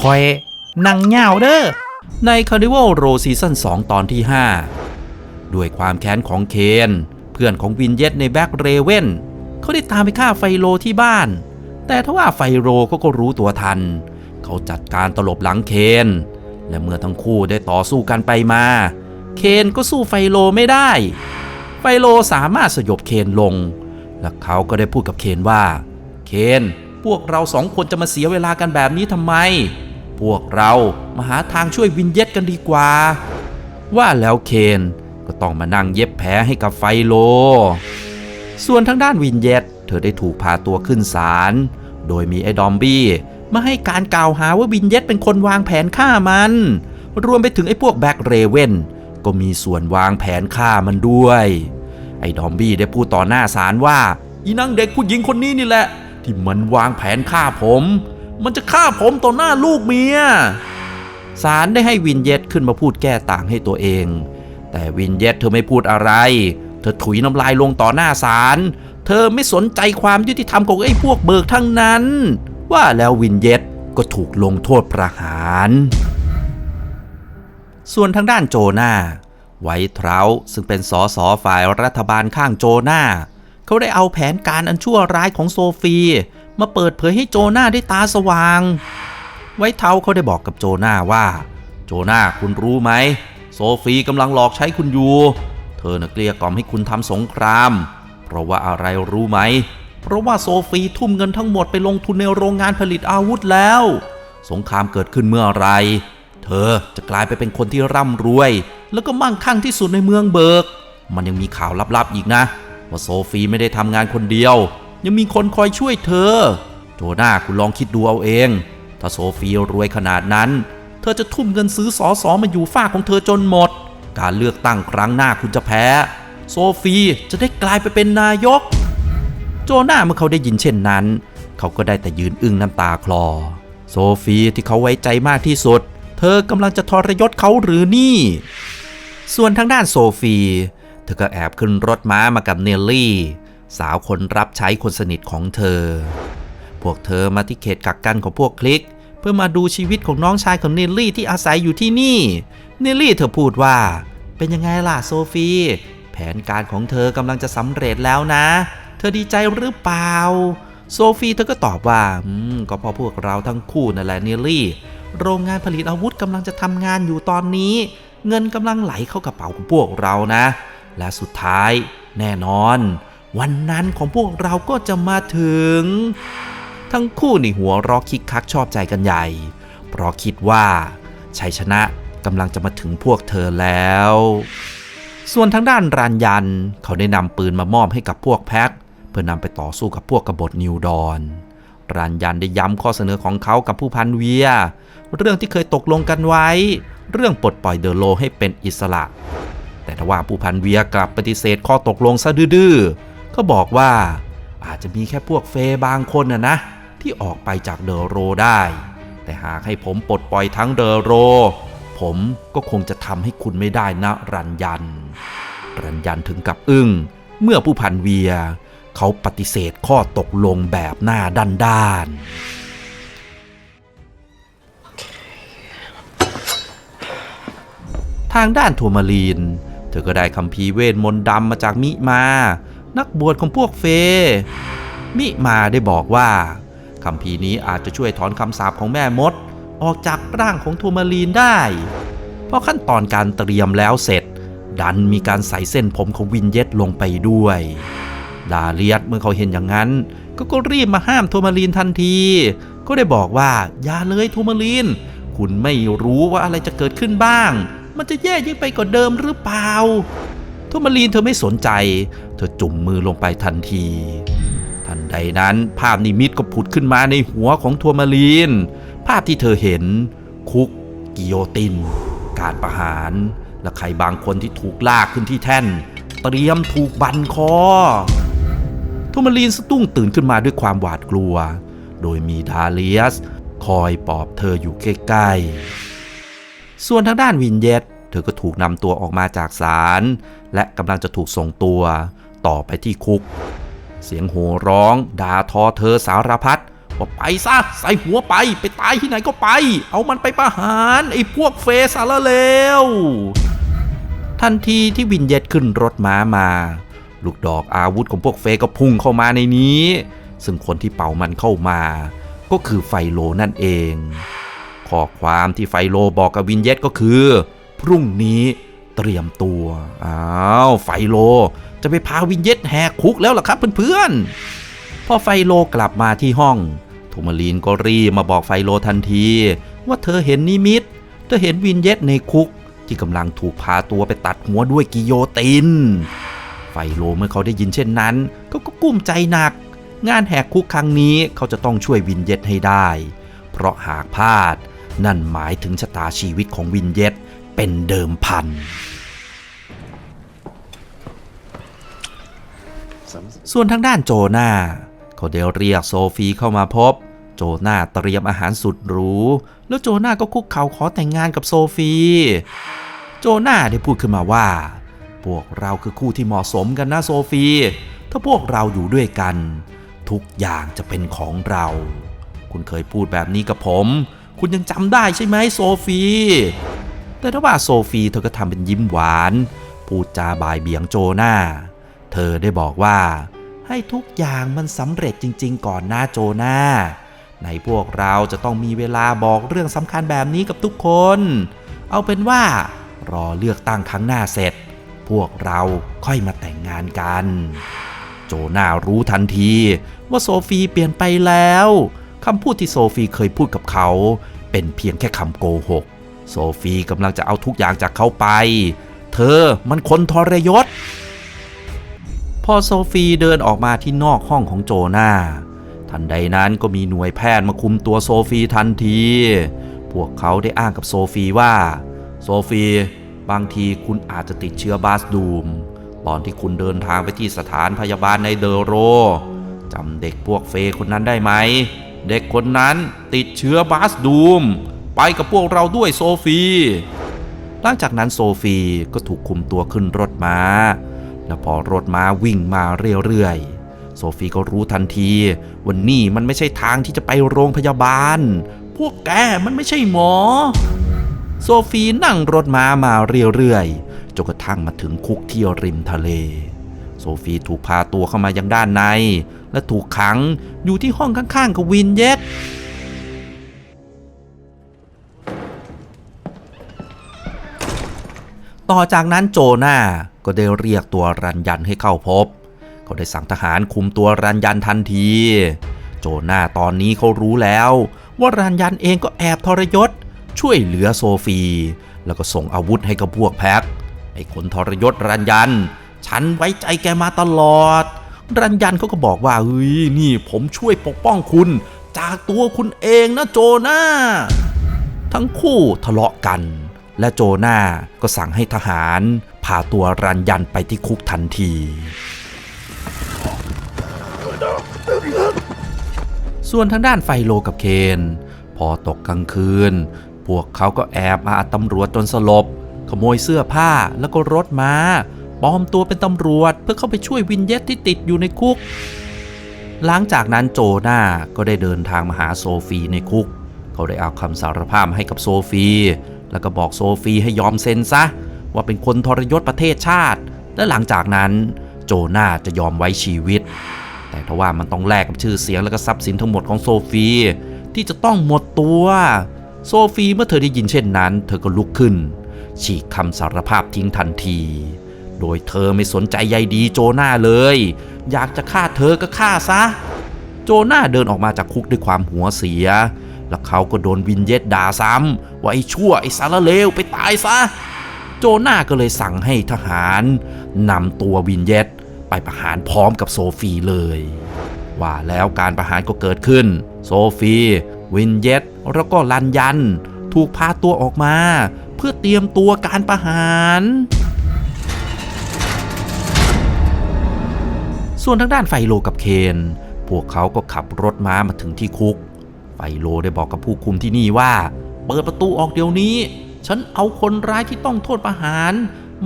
คอยนังเงาเด้อใน Carnival Row ซีซั่น2ตอนที่ 5 ด้วยความแค้นของเคน เพื่อนของวินเยตในแบ็กเรเวนเขาได้ตามไปฆ่าไฟโลที่บ้าน แต่ทว่าไฟโรเขาก็รู้ตัวทัน เขาจัดการตลบหลังเคน และเมื่อทั้งคู่ได้ต่อสู้กันไปมา เคนก็สู้ไฟโลไม่ได้ ไฟโลสามารถสยบเคนลง และเขาก็ได้พูดกับเคนว่า เคน พวกเราสองคนจะมาเสียเวลากันแบบนี้ทำไม พวกเรามาหาทางช่วยวินเย็ตกันดีกว่า ว่าแล้วเคนก็ต้องมานั่งเย็บแผลให้กับไฟโล ส่วนทางด้านวินเย็ตเธอได้ถูกพาตัวขึ้นศาล โดยมีไอ้ดอมบี้มาให้การกล่าวหาว่าวินเย็ตเป็นคนวางแผนฆ่ามัน รวมไปถึงไอ้พวกแบ็กเรเวนก็มีส่วนวางแผนฆ่ามันด้วย ไอ้ดอมบี้ได้พูดต่อหน้าศาลว่า อีนังเด็กผู้หญิงคนนี้นี่แหละ ที่มันวางแผนฆ่าผม มันจะฆ่าผมต่อหน้าลูกเมียศาลได้ให้วินเยตขึ้นมาพูดแก้ต่างให้ตัวเอง แต่วินเยตเธอไม่พูดอะไร เธอถุยน้ำลายลงต่อหน้าศาล เธอไม่สนใจความยุติธรรมของไอ้พวกเบิกทั้งนั้น ว่าแล้ววินเยตก็ถูกลงโทษประหาร ส่วนทางด้านโจนาไวท์เทราซึ่งเป็นสสฝ่ายรัฐบาลข้างโจนาเขาได้เอาแผนการอันชั่วร้ายของโซฟี มาเปิดเผยให้โจนาได้ตาสว่าง ไวท์เทาเขาได้บอกกับโจนาว่า โจนาคุณรู้ไหม โซฟีกำลังหลอกใช้คุณอยู่ เธอน่ะเกลี้ยกล่อมให้คุณทำสงคราม เพราะว่าอะไรรู้ไหม เพราะว่าโซฟีทุ่มเงินทั้งหมดไปลงทุนในโรงงานผลิตอาวุธแล้ว สงครามเกิดขึ้นเมื่อไร เธอจะกลายไปเป็นคนที่ร่ำรวย แล้วก็มั่งคั่งที่สุดในเมืองเบิก มันยังมีข่าวลับๆอีกนะว่าโซฟีไม่ได้ทำงานคนเดียว ยังมีคนคอยช่วยเธอ โจนาคุณลองคิดดูเอาเอง ถ้าโซฟีรวยขนาดนั้น เธอจะทุ่มเงินซื้อสอสอมาอยู่ฝ้าของเธอจนหมด การเลือกตั้งครั้งหน้าคุณจะแพ้ โซฟีจะได้กลายไปเป็นนายก โจนาเมื่อเขาได้ยินเช่นนั้น เขาก็ได้แต่ยืนอึ้งน้ำตาคลอ โซฟีที่เขาไว้ใจมากที่สุด เธอกำลังจะทรยศเขาหรือนี่ ส่วนทางด้านโซฟี เธอก็แอบขึ้นรถม้ามากับเนลลี่ สาวคนรับใช้คนสนิทของเธอ พวกเธอมาที่เขตกักกันของพวกคลิก เพื่อมาดูชีวิตของน้องชายของเนลลี่ที่อาศัยอยู่ที่นี่ เนลลี่เธอพูดว่า เป็นยังไงล่ะโซฟี แผนการของเธอกำลังจะสำเร็จแล้วนะ เธอดีใจหรือเปล่า โซฟีเธอก็ตอบว่า อืม ก็เพราะพวกเราทั้งคู่นั่นแหละเนลลี่ โรงงานผลิตอาวุธกำลังจะทำงานอยู่ตอนนี้ เงินกำลังไหลเข้ากระเป๋าของพวกเรานะ และสุดท้าย แน่นอน วันนั้นของพวกเราก็จะมาถึง ทั้งคู่ในหัวรอคิกคักชอบใจกันใหญ่ เพราะคิดว่าชัยชนะกำลังจะมาถึงพวกเธอแล้ว ส่วนทางด้านรันยันเขาได้นำปืนมามอบให้กับพวกแพ็คเพื่อนำไปต่อสู้กับพวกกบฏนิวดอนรันยันได้ย้ำข้อเสนอของเขากับผู้พันเวีย เรื่องที่เคยตกลงกันไว้ เรื่องปลดปล่อยเดอโลให้เป็นอิสระ แต่ทว่าผู้พันเวียกลับปฏิเสธข้อตกลงซะดื้อๆ เขาบอกว่าอาจจะมีแค่พวกเฟบางคนนะนะ ที่ออกไปจากเดอโรได้ แต่หากให้ผมปลดปล่อยทั้งเดอโร ผมก็คงจะทำให้คุณไม่ได้นะรันยัน รันยันถึงกับอึ้งเมื่อผู้พันเวีย เขาปฏิเสธข้อตกลงแบบหน้าด้านด้านทางด้านทัวมารีน เธอก็ได้คำพีเวทมนต์ดำมาจากมิมา นักบวชของพวกเฟ มิมาได้บอกว่าคำพีนี้อาจจะช่วยถอนคำสาปของแม่มด ออกจากร่างของทัวมารีนได้ เพราะขั้นตอนการเตรียมแล้วเสร็จ ดันมีการใส่เส้นผมของวินเยตลงไปด้วย ดาเลียสเมื่อเขาเห็นอย่างนั้น ก็ก็รีบมาห้ามโทมารีนทันที ก็ได้บอกว่าอย่าเลยโทมารีน คุณไม่รู้ว่าอะไรจะเกิดขึ้นบ้าง มันจะแย่ยิ่งไปกว่าเดิมหรือเปล่า ทมารีนเธอไม่สนใจ เธอจุ่มมือลงไปทันที ทันใดนั้นภาพนิมิตก็ผุดขึ้นมาในหัวของทัวมารีน ภาพที่เธอเห็น คุก กิโยติน การประหาร และใครบางคนที่ถูกลากขึ้นที่แท่น เตรียมถูกบันคอโทมารีนสตุ้งตื่นขึ้นมาด้วยความหวาดกลัว โดยมีดาเลียส คอยปลอบเธออยู่ใกล้ๆ ส่วนทางด้านวินเยต เธอก็ถูกนำตัวออกมาจากศาลและกำลังจะถูกส่งตัวต่อไปที่คุก เสียงโห่ร้องด่าทอเธอสารพัดว่าไปซะใส่หัวไปไปตายที่ไหนก็ไป เอามันไปประหารไอ้พวกเฟสารเลวทันทีที่วินเย็ดขึ้นรถม้ามา ลูกดอกอาวุธของพวกเฟก็พุ่งเข้ามาในนี้ ซึ่งคนที่เป่ามันเข้ามา ก็คือไฟโลนั่นเอง ข้อความที่ไฟโลบอกกับวินเย็ดก็คือ พรุ่งนี้เตรียมตัว อ้าว ไฟโล จะไปพาวินเย็ดแหกคุกแล้วล่ะครับเพื่อนๆ พอไฟโลกลับมาที่ห้องทูมาลีนก็รีมาบอกไฟโลทันที ว่าเธอเห็นนิมิต เธอเห็นวินเย็ดในคุกที่กำลังถูกพาตัวไปตัดหัวด้วยกิโยติน ไฟโลเมื่อเขาได้ยินเช่นนั้นก็ก็กุ้มใจหนัก งานแหกคุกครั้งนี้เขาจะต้องช่วยวินเย็ดให้ได้ เพราะหากพลาด นั่นหมายถึงชะตาชีวิตของวินเย็ด เป็นเดิมพันส่วนทางด้านโจนาเขาเดเรียกโซฟีเข้ามาพบ โจนาเตรียมอาหารสุดหรู แล้วโจนาก็คุกเข่าขอแต่งงานกับโซฟี โจนาได้พูดขึ้นมาว่า พวกเราคือคู่ที่เหมาะสมกันนะโซฟี ถ้าพวกเราอยู่ด้วยกัน ทุกอย่างจะเป็นของเรา คุณเคยพูดแบบนี้กับผม คุณยังจำได้ใช่ไหมโซฟี แต่ถ้าว่าโซฟีเธอก็ทำเป็นยิ้มหวาน พูดจาบายเบี่ยงโจนาเธอได้บอกว่า ให้ทุกอย่างมันสำเร็จจริง ๆ ก่อนหน้าโจนาในพวกเราจะต้องมีเวลาบอกเรื่องสำคัญแบบนี้กับทุกคน เอาเป็นว่ารอเลือกตั้งครั้งหน้าเสร็จ พวกเราค่อยมาแต่งงานกัน โจนารู้ทันทีว่าโซฟีเปลี่ยนไปแล้วคำพูดที่โซฟีเคยพูดกับเขา เป็นเพียงแค่คำโกหก โซฟีกำลังจะเอาทุกอย่างจากเขาไป เธอมันคนทรยศ พอโซฟีเดินออกมาที่นอกห้องของโจนาทันใดนั้นก็มีหน่วยแพทย์มาคุมตัวโซฟีทันที พวกเขาได้อ้างกับโซฟีว่า โซฟีบางทีคุณอาจจะติดเชื้อบาสดูม ตอนที่คุณเดินทางไปที่สถานพยาบาลในเดอโรจำเด็กพวกเฟย์คนนั้นได้ไหม เด็กคนนั้นติดเชื้อบาสดูม ไปกับพวกเราด้วยโซฟี หลังจากนั้นโซฟีก็ถูกคุมตัวขึ้นรถม้า แล้วพอรถม้าวิ่งมาเรื่อยๆ โซฟีก็รู้ทันทีว่านี่มันไม่ใช่ทางที่จะไปโรงพยาบาล พวกแกมันไม่ใช่หมอ โซฟีนั่งรถม้ามาเรื่อยๆ จนกระทั่งมาถึงคุกที่ริมทะเลโซฟีถูกพาตัวเข้ามายังด้านใน และถูกขังอยู่ที่ห้องข้างๆกับวินเย็ ต่อจากนั้นโจนาก็ได้เรียกตัวรันยันให้เข้าพบ เขาได้สั่งทหารคุมตัวรันยันทันที โจนาตอนนี้เขารู้แล้ว ว่ารันยันเองก็แอบทรยศ ช่วยเหลือโซฟี แล้วก็ส่งอาวุธให้กับพวกแพ็คไอ้คนทรยศรันยัน ฉันไว้ใจแกมาตลอด รันยันเขาก็บอกว่าเฮ้ยนี่ผมช่วยปกป้องคุณ จากตัวคุณเองนะโจนาทั้งคู่ทะเลาะกัน และโจนาก็สั่งให้ทหารพาตัวรันยันไปที่คุกทันที ส่วนทางด้านไฟโลกับเคน พอตกกลางคืน พวกเขาก็แอบมาอัดตำรวจจนสลบ ขโมยเสื้อผ้าแล้วก็รถม้าปลอมตัวเป็นตำรวจเพื่อเข้าไปช่วยวินเยตที่ติดอยู่ในคุก หลังจากนั้นโจนาก็ได้เดินทางมาหาโซฟีในคุก เขาได้เอาคำสารภาพให้กับโซฟี แล้วก็บอกโซฟีให้ยอมเซ็นซะ ว่าเป็นคนทรยศประเทศชาติ และหลังจากนั้นโจนาจะยอมไว้ชีวิต แต่ทว่ามันต้องแลกกับชื่อเสียงและก็ทรัพย์สินทั้งหมดของโซฟี ที่จะต้องหมดตัว โซฟีเมื่อเธอได้ยินเช่นนั้น เธอก็ลุกขึ้น ฉีกคำสารภาพทิ้งทันที โดยเธอไม่สนใจใยดีโจนาเลย อยากจะฆ่าเธอก็ฆ่าซะ โจนาเดินออกมาจากคุกด้วยความหัวเสีย แล้วเขาก็โดนวินเยตด่าซ้ำว่าไอ้ชั่วไอ้สารเลวไปตายซะ โจนาก็เลยสั่งให้ทหารนำตัววินเยตไปประหารพร้อมกับโซฟีเลย ว่าแล้วการประหารก็เกิดขึ้น โซฟี วินเยตแล้วก็ลันยัน ถูกพาตัวออกมา เพื่อเตรียมตัวการประหารส่วนทางด้านไฟโลกับเคน พวกเขาก็ขับรถม้ามาถึงที่คุก ไฟโลได้บอกกับผู้คุมที่นี่ว่า เปิดประตูออกเดี๋ยวนี้ ฉันเอาคนร้ายที่ต้องโทษประหาร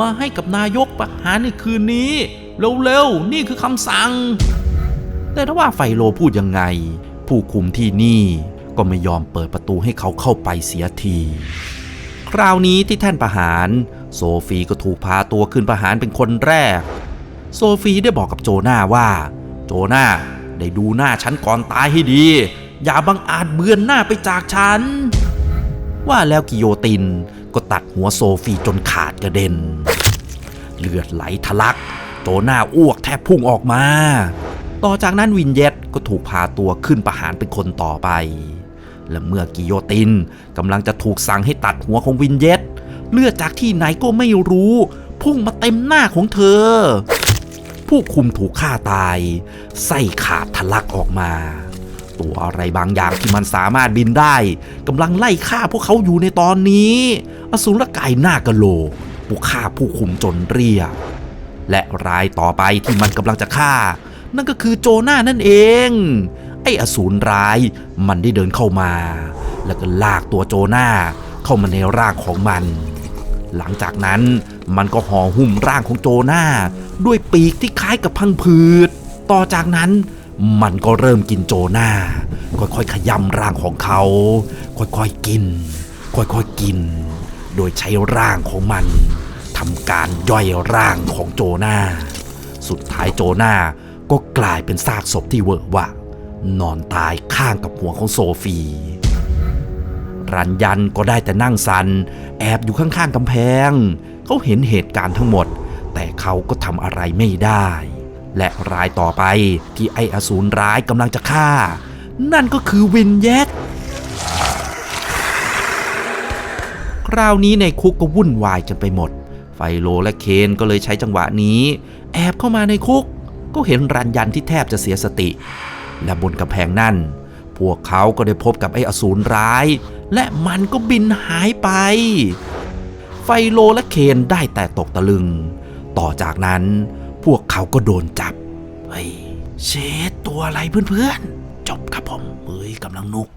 มาให้กับนายกประหารในคืนนี้ เร็วๆ นี่คือคำสั่ง แต่ถ้าว่าไฟโลพูดยังไง ผู้คุมที่นี่ก็ไม่ยอมเปิดประตูให้เขาเข้าไปเสียที คราวนี้ที่แท่นประหาร โซฟีก็ถูกพาตัวขึ้นประหารเป็นคนแรก โซฟีได้บอกกับโจนาว่า โจนาได้ดูหน้าฉันก่อนตายให้ดี อย่าบังอาจเบือนหน้าไปจากฉัน ว่าแล้วกิโยตินก็ตัดหัวโซฟีจนขาดกระเด็น เลือดไหลทะลัก โจนาอ้วกแทบพุ่งออกมา ต่อจากนั้นวินเยตก็ถูกพาตัวขึ้นประหารเป็นคนต่อไป และเมื่อกิโยตินกำลังจะถูกสั่งให้ตัดหัวของวินเยตเลือดจากที่ไหนก็ไม่รู้ พุ่งมาเต็มหน้าของเธอ ผู้คุมถูกฆ่าตายไส้ขาดทะลักออกมา ตัวอะไรบางอย่างที่มันสามารถบินได้กำลังไล่ฆ่าพวกเขาอยู่ในตอนนี้ อสูรกายหน้ากะโหลกผู้ฆ่าผู้คุมจนเรียบและรายต่อไปที่มันกำลังจะฆ่า นั่นก็คือโจนานั่นเอง ไอ้อสูรร้ายมันได้เดินเข้ามา แล้วก็ลากตัวโจนาเข้ามาในร่างของมัน หลังจากนั้นมันก็ห่อหุ้มร่างของโจนาด้วยปีกที่คล้ายกับพังผืดต่อจากนั้น มันก็เริ่มกินโจนาค่อยๆ ขยำร่างของเขา ค่อยๆ กิน ค่อยๆ กิน โดยใช้ร่างของมันทำการย่อยร่างของโจนาสุดท้ายโจนาก็กลายเป็นซากศพที่เวอะวะ นอนตายข้างกับหัวของโซฟี รันยันก็ได้แต่นั่งสัน แอบอยู่ข้างๆกำแพง เขาเห็นเหตุการณ์ทั้งหมด แต่เขาก็ทำอะไรไม่ได้ และรายต่อไปที่ไออสูรร้ายกำลังจะฆ่า นั่นก็คือวินเยตคราวนี้ในคุกก็วุ่นวายจนไปหมด ไฟโลและเคนก็เลยใช้จังหวะนี้ แอบเข้ามาในคุก ก็เห็นรันยันที่แทบจะเสียสติ และบนกำแพงนั่น พวกเขาก็ได้พบกับไอ้อสูรร้าย และมันก็บินหายไป ไฟโลและเคนได้แต่ตกตะลึง ต่อจากนั้น พวกเขาก็โดนจับ เฮ้ย เชดตัวอะไรเพื่อนๆ จบครับผมเฮ้ยกำลังนุก